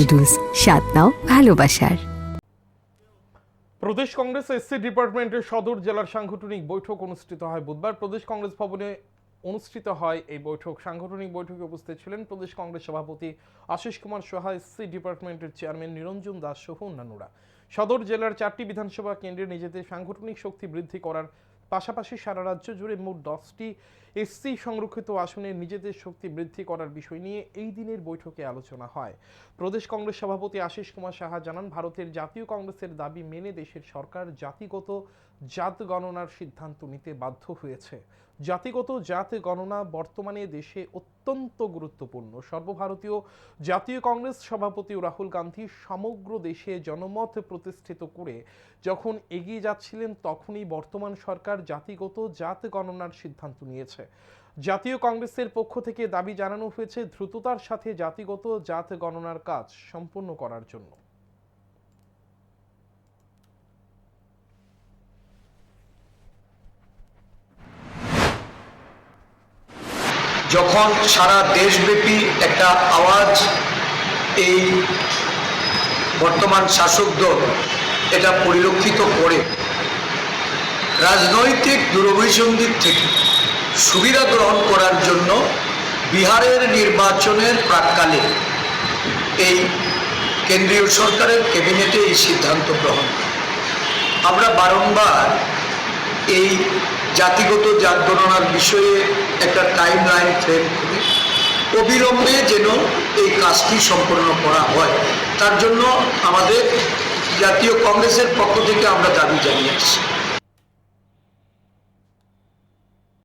Noodles স্বাদ নাও ভালোবাসার। প্রদেশ Congress SC ডিপার্টমেন্টের সদর জেলার সাংগঠনিক বৈঠক অনুষ্ঠিত হয় বুধবার। প্রদেশ কংগ্রেস ভবনে অনুষ্ঠিত হয় এই বৈঠক। সাংগঠনিক বৈঠকে উপস্থিত ছিলেন প্রদেশ কংগ্রেস সভাপতি আশিস কুমার সাহা, এসসি ডিপার্টমেন্টের চেয়ারম্যান নিরঞ্জন দাস সহ অন্যান্যরা। সদর জেলার চারটি বিধানসভা কেন্দ্রে নিজেদের সাংগঠনিক শক্তি বৃদ্ধি করার পাশাপাশি সারা রাজ্য জুড়ে মোট দশটি এসসি সংরক্ষিত আসনে নিজেদের শক্তি বৃদ্ধি করার বিষয় নিয়ে এই দিনের বৈঠকে আলোচনা হয়। প্রদেশ কংগ্রেস সভাপতি আশিস কুমার সাহা জানান, ভারতের জাতীয় কংগ্রেসের দাবি মেনে দেশের সরকার জাতিগত জাত গণনার সিদ্ধান্ত নিতে বাধ্য হয়েছে। জাতিগত জাত গণনা বর্তমানে দেশে অত্যন্ত গুরুত্বপূর্ণ। সর্বভারতীয় জাতীয় কংগ্রেস সভাপতি রাহুল গান্ধী সমগ্র দেশে জনমত প্রতিষ্ঠিত করে যখন এগিয়ে যাচ্ছিলেন, তখনই বর্তমান সরকার জাতিগত জাত গণনার সিদ্ধান্ত নিয়েছে। জাতীয় কংগ্রেসের পক্ষ থেকে দাবি জানানো হয়েছে দ্রুততার সাথে জাতিগত জাত গণনার কাজ সম্পন্ন করার জন্য। যখন সারা দেশব্যাপী একটা আওয়াজ এই বর্তমান শাসক দল এটা পরিলক্ষিত করে রাজনৈতিক দূরভিসন্ধির থেকে সুবিধা গ্রহণ করার জন্য বিহারের নির্বাচনের প্রাককালে এই কেন্দ্রীয় সরকারের ক্যাবিনেটে এই সিদ্ধান্ত গ্রহণ। আমরা বারংবার এই জাতিগত জাত গণনার বিষয়ে একটা টাইম লাইন ফ্রেম করি অবিলম্বে যেন এই কাজটি সম্পন্ন করা হয়। তার জন্য আমাদের জাতীয় কংগ্রেসের পক্ষ থেকে আমরা দাবি জানিয়ে আসছি